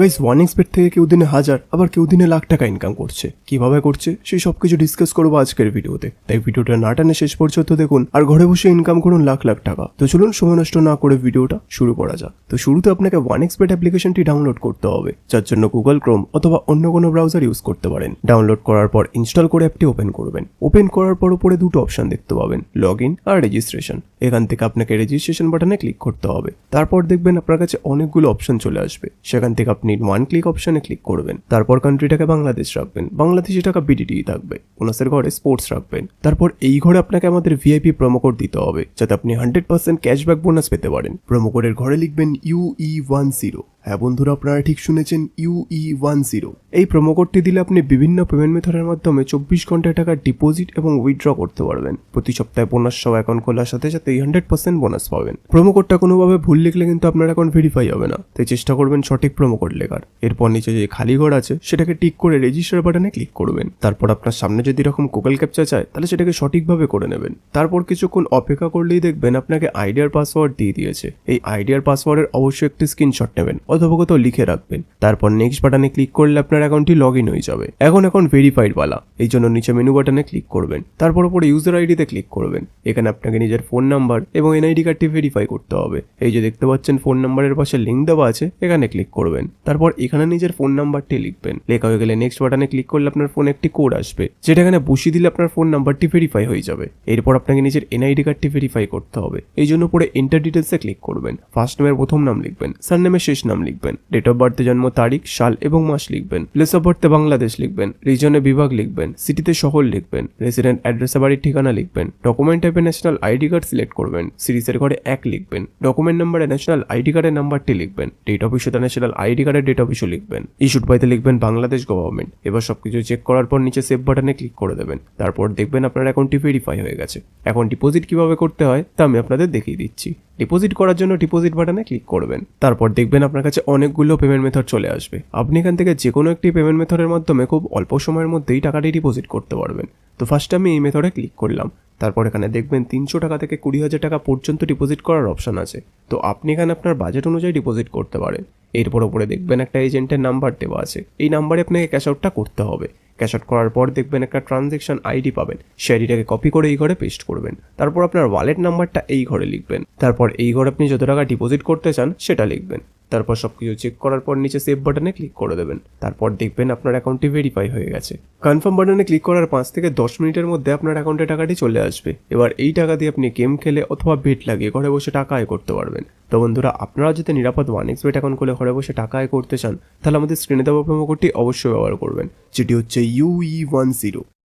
Guys one expect থেকে কেউ দিনে হাজার, আবার কেউ দিনে লাখ টাকা ইনকাম করছে। কীভাবে করছে? সেই সব কিছু ডিসকাস করব আজকের ভিডিওতে। তাই ভিডিওটা না টানে শেষ পর্যন্ত দেখুন, আর ঘরে বসে ইনকাম করুন লাখ লাখ টাকা। তো চলুন সময় নষ্ট না করে ভিডিওটা শুরু করা যাক। তো শুরুতে আপনাকে ওয়ান এক্সপেক্ট অ্যাপ্লিকেশনটি ডাউনলোড করতে হবে, যার জন্য গুগল ক্রোম অথবা অন্য কোনো ব্রাউজার ইউজ করতে পারেন। ডাউনলোড করার পর ইনস্টল করে অ্যাপটি ওপেন করবেন। ওপেন করার পর উপরে দুটো অপশন দেখতে পাবেন লগ ইন আর রেজিস্ট্রেশন এখান থেকে আপনাকে রেজিস্ট্রেশন বাটনে ক্লিক করতে হবে। তারপর দেখবেন আপনার কাছে অনেকগুলো অপশন চলে আসবে। সেখান থেকে আপনি ওয়ান ক্লিক অপশনে ক্লিক করবেন। তারপর কান্ট্রিটাকে বাংলাদেশ রাখবেন। বাংলাদেশি টাকা বিডিটি থাকবে। বোনাসের ঘরে স্পোর্টস রাখবেন। তারপর এই ঘরে আপনাকে আমাদের ভিআইপি প্রোমো কোড দিতে হবে, যাতে আপনি হান্ড্রেড পার্সেন্ট ক্যাশব্যাক বোনাস পেতে পারেন। প্রোমো কোডের ঘরে লিখবেন ইউ ই ওয়ান জিরো হ্যাঁ বন্ধুরা, আপনারা ঠিক শুনেছেন ইউই ওয়ান জিরো এই কোডটি দিলে আপনি বিভিন্ন পেমেন্ট মেথডের মাধ্যমে চব্বিশ ঘণ্টা টাকা ডিপোজিট এবং উইথড্র করতে পারবেন। প্রতি সপ্তাহে বোনাস সহ অ্যাকাউন্ট খোলার সাথে সাথে হান্ড্রেড পার্সেন্ট বোনাস পাবেন। কোডটা কোনোভাবে ভুল লিখলে কিন্তু আপনার অ্যাকাউন্ট ভেরিফাই হবে না। তাই চেষ্টা করবেন সঠিক কোড লেখার। এরপর নিচে যে খালি ঘর আছে, সেটাকে টিক করে রেজিস্টার বাটনে ক্লিক করবেন। তারপর আপনার সামনে যদি এরকম গুগল ক্যাপচা চায়, তাহলে সেটাকে সঠিকভাবে করে নেবেন। তারপর কিছুক্ষণ অপেক্ষা করলেই দেখবেন আপনাকে আইডিয়ার পাসওয়ার্ড দিয়ে দিয়েছে। এই আইডিয়ার পাসওয়ার্ডের অবশ্যই একটি স্ক্রিনশট নেবেন। অথবা কোথাও লিখে রাখবেন। তারপর নেক্সট বাটনে ক্লিক করলে আপনার অ্যাকাউন্টটি লগ ইন হয়ে যাবে। এখন এখন ভেরিফাইড বালা। এই জন্য নিচে মেনু বাটনে ক্লিক করবেন। তারপর উপরে ইউজার আইডিতে ক্লিক করবেন। এখানে আপনাকে নিজের ফোন নাম্বার এবং এনআইডি কার্ডটি ভেরিফাই করতে হবে। এই যে দেখতে পাচ্ছেন ফোন নাম্বারের পাশে লিঙ্ক দেওয়া আছে, এখানে ক্লিক করবেন। তারপর এখানে নিজের ফোন নাম্বারটি লিখবেন। লেখা হয়ে গেলে নেক্সট বাটনে ক্লিক করলে আপনার ফোনে একটি কোড আসবে, যেটা এখানে বসিয়ে দিলে আপনার ফোন নাম্বারটি ভেরিফাই হয়ে যাবে। এরপর আপনাকে নিজের এনআইডি কার্ডটি ভেরিফাই করতে হবে। এই জন্য পরে এন্টার ডিটেলসে ক্লিক করবেন। ফার্স্ট নেমের প্রথম নাম লিখবেন। সার নেমের শেষ নাম লিখবেন। ডেট অফ বার্থে জন্ম, তারিখ, সাল এবং মাস লিখবেন। প্লেস অফ বার্থে বাংলাদেশ লিখবেন। রিজনে বিভাগ লিখবেন। সিটিতে শহর লিখবেন। রেসিডেন্ট অ্যাড্রেসে বাড়ির ঠিকানা লিখবেন। ডকুমেন্ট টাইপে ন্যাশনাল আইডি কার্ড সিলেক্ট করবেন। সিরিজের ঘরে এক লিখবেন। ডকুমেন্ট নাম্বারে ন্যাশনাল আইডি কার্ডের নাম্বারটি লিখবেন। ডেট অফ ইস্যুতে ন্যাশনাল আইডি কার্ডের ডেট অফ ইস্যু লিখবেন। ইস্যুড পাইতে লিখবেন বাংলাদেশ গভর্নমেন্ট এবার সবকিছু চেক করার পর নিচে সেভ বাটনে ক্লিক করে দেবেন। তারপর দেখবেন আপনার অ্যাকাউন্টটি ভেরিফাই হয়ে গেছে। এখন ডিপোজিট কীভাবে করতে হয় তা আমি আপনাদের দেখিয়ে দিচ্ছি। ডিপোজিট করার জন্য ডিপোজিট বাটনে ক্লিক করবেন। তারপর দেখবেন আপনার কাছে অনেকগুলো পেমেন্ট মেথড চলে আসবে। আপনি এখান থেকে যে কোনো একটি পেমেন্ট মেথডের মাধ্যমে খুব অল্প সময়ের মধ্যেই টাকাটি ডিপোজিট করতে পারবেন। তো ফার্স্ট আমি এই মেথডে ক্লিক করলাম। তারপর এখানে দেখবেন তিনশো টাকা থেকে কুড়ি হাজার টাকা পর্যন্ত ডিপোজিট করার অপশন আছে। তো আপনি এখানে আপনার বাজেট অনুযায়ী ডিপোজিট করতে পারেন। এরপর ওপরে দেখবেন একটা এজেন্টের নাম্বার দেওয়া আছে। এই নাম্বারে আপনাকে ক্যাশ আউটটা করতে হবে। ক্যাশ আউট করার পর দেখবেন একটা ট্রানজেকশন আইডি পাবেন। সেই আইডিটাকে কপি করে এই ঘরে পেস্ট করবেন। তারপর আপনার ওয়ালেট নাম্বারটা এই ঘরে লিখবেন। তারপর এই ঘরে আপনি যত টাকা ডিপোজিট করতে চান, সেটা লিখবেন। তারপর সব কিছু চেক করার পর নিচে সেভ বাটনে ক্লিক করে দেবেন। তারপর দেখবেন আপনার অ্যাকাউন্টটি ভেরিফাই হয়ে গেছে। কনফার্ম বাটনে ক্লিক করার পাঁচ থেকে দশ মিনিটের মধ্যে আপনার অ্যাকাউন্টে টাকাটি চলে আসবে। এবার এই টাকা দিয়ে আপনি গেম খেলে অথবা বেট লাগিয়ে ঘরে বসে টাকা আয় করতে পারবেন। তো বন্ধুরা, আপনারা যদি নিরাপদ ওয়ান এক্স বেট অ্যাকাউন্ট খুলে ঘরে বসে টাকা আয় করতে চান, তাহলে আমাদের স্ক্রিনে দেওয়া প্রোমো কোডটি অবশ্যই ব্যবহার করবেন, যেটি হচ্ছে ইউই ওয়ান জিরো